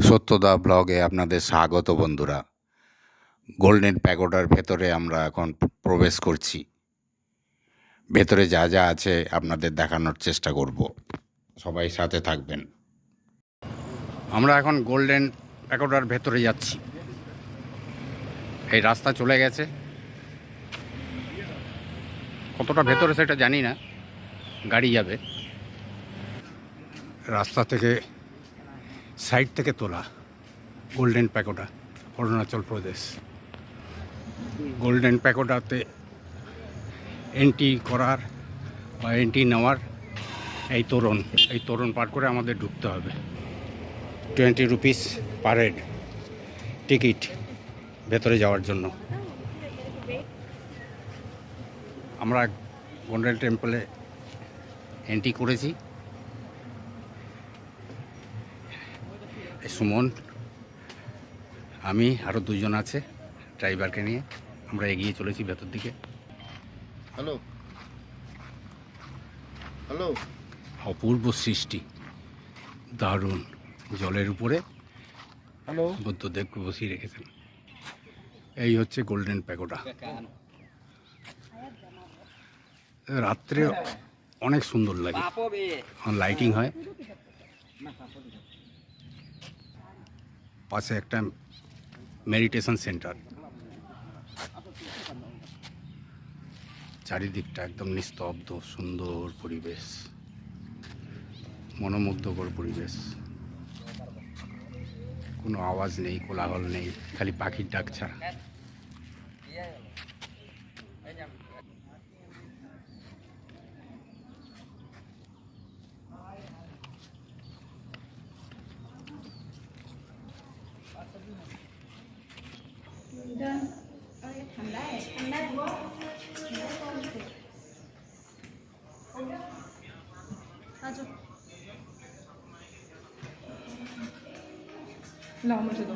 সত্যদা ব্লগে আপনাদের স্বাগত বন্ধুরা। গোল্ডেন প্যাগোডার ভেতরে আমরা এখন প্রবেশ করছি। ভেতরে যা যা আছে আপনাদের দেখানোর চেষ্টা করব। সবাই সাথে থাকবেন। আমরা এখন গোল্ডেন প্যাগোডার ভেতরে যাচ্ছি। এই রাস্তা চলে গেছে। কতটা ভেতরে সেটা জানি না। গাড়ি যাবে। রাস্তা থেকে সাইড থেকে তোলা। Golden pagoda Arunachal Pradesh. Golden প্যাকোটাতে entry করার বা এন্ট্রি নেওয়ার এই তোরণ এই তোরণ পার করে আমাদের ঢুকতে হবে। Twenty rupees per head ticket ভেতরে যাওয়ার জন্য। আমরা গোল্ডেন টেম্পলে এন্ট্রি করেছি। সুমন আমি আরও দুজন আছে ড্রাইভারকে নিয়ে। আমরা এগিয়ে চলেছি ভেতর দিকে। হ্যালো। হ্যালো। অপূর্ব সৃষ্টি। দারুণ জলের উপরে হ্যালো। বুদ্ধদেবকে বসিয়ে রেখেছেন। এই হচ্ছে গোল্ডেন প্যাগোডা। রাত্রে অনেক সুন্দর লাগে। লাইটিং হয়। পাশে একটা মেডিটেশন সেন্টার চারিদিকটা একদম নিস্তব্ধ, সুন্দর পরিবেশ, মনোমুগ্ধকর পরিবেশ। কোনো আওয়াজ নেই, কোলাহল নেই, খালি পাখির ডাক ছাড়া। 那我母知道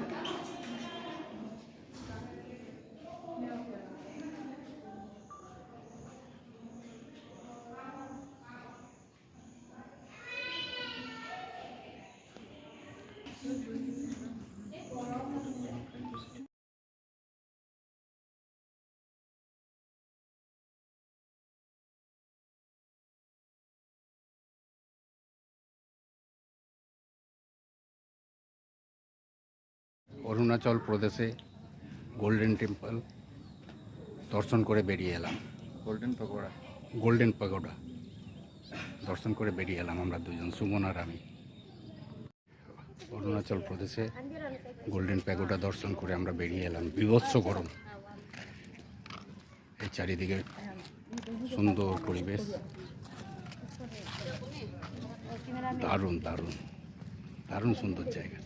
অরুণাচল প্রদেশে গোল্ডেন টেম্পল দর্শন করে বেরিয়ে এলাম। Golden pagoda? Golden pagoda. দর্শন করে বেরিয়ে এলাম আমরা দুজন সুমন আর আমি। অরুণাচল প্রদেশে গোল্ডেন প্যাগোডা দর্শন করে আমরা বেরিয়ে এলাম। বিভৎস গরম। এই চারিদিকে সুন্দর পরিবেশ। দারুণ দারুণ। দারুণ সুন্দর জায়গা।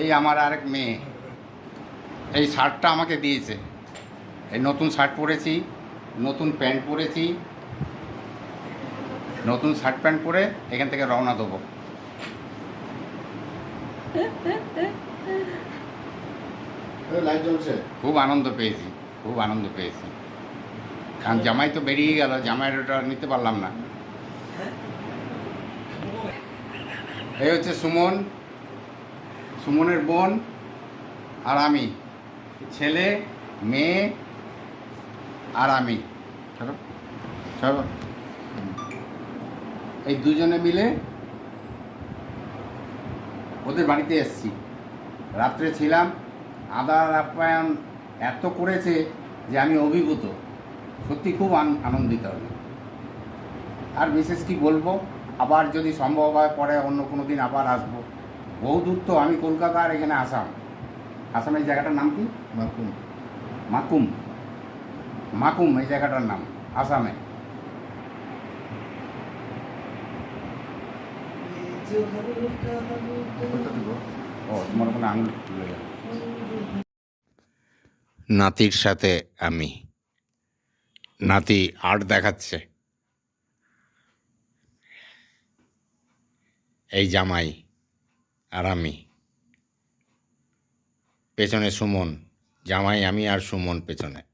এই আমার আরেক মেয়ে। এই শার্টটা আমাকে দিয়েছে। এই নতুন শার্ট পরেছি নতুন প্যান্ট পরেছি নতুন শার্ট প্যান্ট পরে এখান থেকে রওনা দেবো। খুব আনন্দ পেয়েছি খুব আনন্দ পেয়েছি। কারণ জামাই তো বেরিয়ে গেল জামাইয়ের ওটা নিতে পারলাম না। এই হচ্ছে সুমন। সুমনের বোন আর আমি ছেলে মেয়ে আর আমি। চলো চলো এই দুজনে মিলে ওদের বাড়িতে এসছি। রাত্রে ছিলাম। আদার আপ্যায়ন এত করেছে যে আমি অভিভূত। সত্যি খুব আন- আনন্দিত আমি আর বিশেষ কি বলব? আবার যদি সম্ভব হয় পরে অন্য কোনো দিন আবার আসব। বহু দূর তো আমি কলকাতা আর এখানে আসাম। আসামের জায়গাটার নাম কি? মাকুম। মাকুম। মাকুম এই জায়গাটার নাম আসামে। ও তোমার আঙুল নাতির সাথে আমি। নাতি আর্ট দেখাচ্ছে। এই জামাই। আর আমি। পেছনে সুমন জামাই আমি আর সুমন পেছনে।